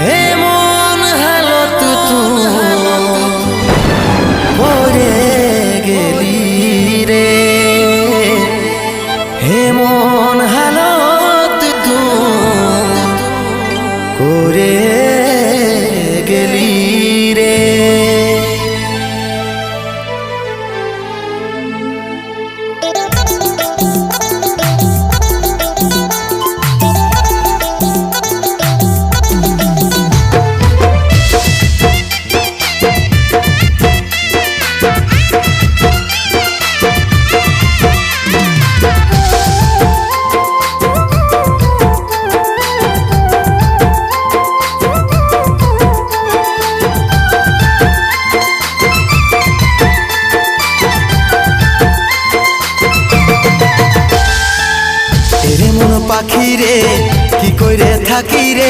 এমন হালত পরে গেলি রে। এমন হালত করে এরে মন পাখি রে কি কইরে থাকি রে?